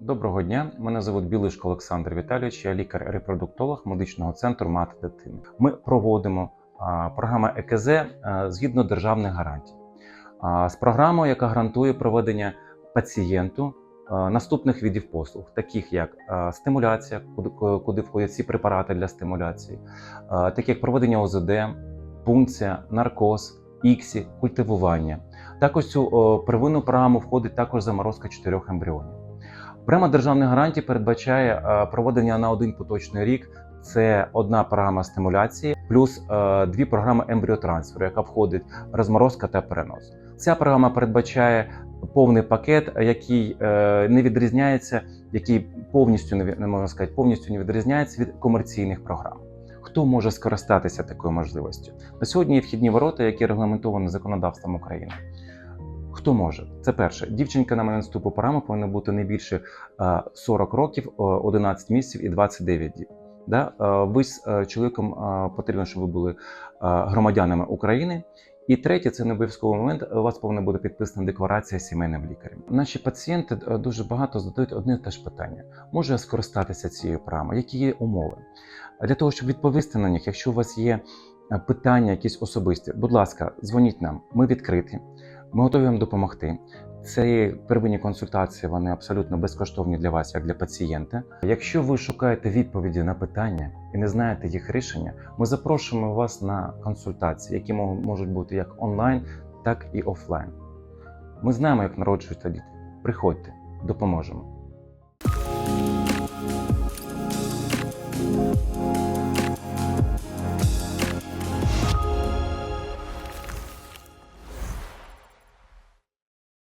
Доброго дня, мене звуть Білишко Олександр Віталійович, я лікар-репродуктолог медичного центру Мати дитини. Ми проводимо програму ЕКЗ згідно державних гарантій. З програмою, яка гарантує проведення пацієнту наступних видів послуг, таких як стимуляція, куди, входять всі препарати для стимуляції, такі як проведення ОЗД, пункція, наркоз, іксі, культивування. Також цю первинну програму входить також заморозка чотирьох ембріонів. Програма державних гарантій передбачає е, проведення на один поточний рік. Це одна програма стимуляції, плюс е, дві програми ембріотрансферу, яка входить розморозка та перенос. Ця програма передбачає повний пакет, який е, не відрізняється, який повністю не можна сказати, повністю не відрізняється від комерційних програм. Хто може скористатися такою можливістю? На сьогодні є вхідні ворота, які регламентовані законодавством України. Хто може? Це перше. Дівчинка на момент вступу програму повинна бути не більше е, 40 років, е, 11 місяців і 29 діб. Да? Е, Ви з е, чоловіком е, потрібно, щоб ви були е, громадянами України. І третє, це не обов'язковий момент. У вас повинна бути підписана декларація сімейним лікарем. Наші пацієнти е, дуже багато задають одне те ж питання: може я скористатися цією програмою? Які є умови? Для того, щоб відповісти на них, якщо у вас є е, питання, якісь особисті, будь ласка, дзвоніть нам. Ми відкриті. Ми готові вам допомогти. Ці первинні консультації вони абсолютно безкоштовні для вас, як для пацієнта. Якщо ви шукаєте відповіді на питання і не знаєте їх рішення, ми запрошуємо вас на консультації, які можуть бути як онлайн, так і офлайн. Ми знаємо, як народжуються діти. Приходьте, допоможемо.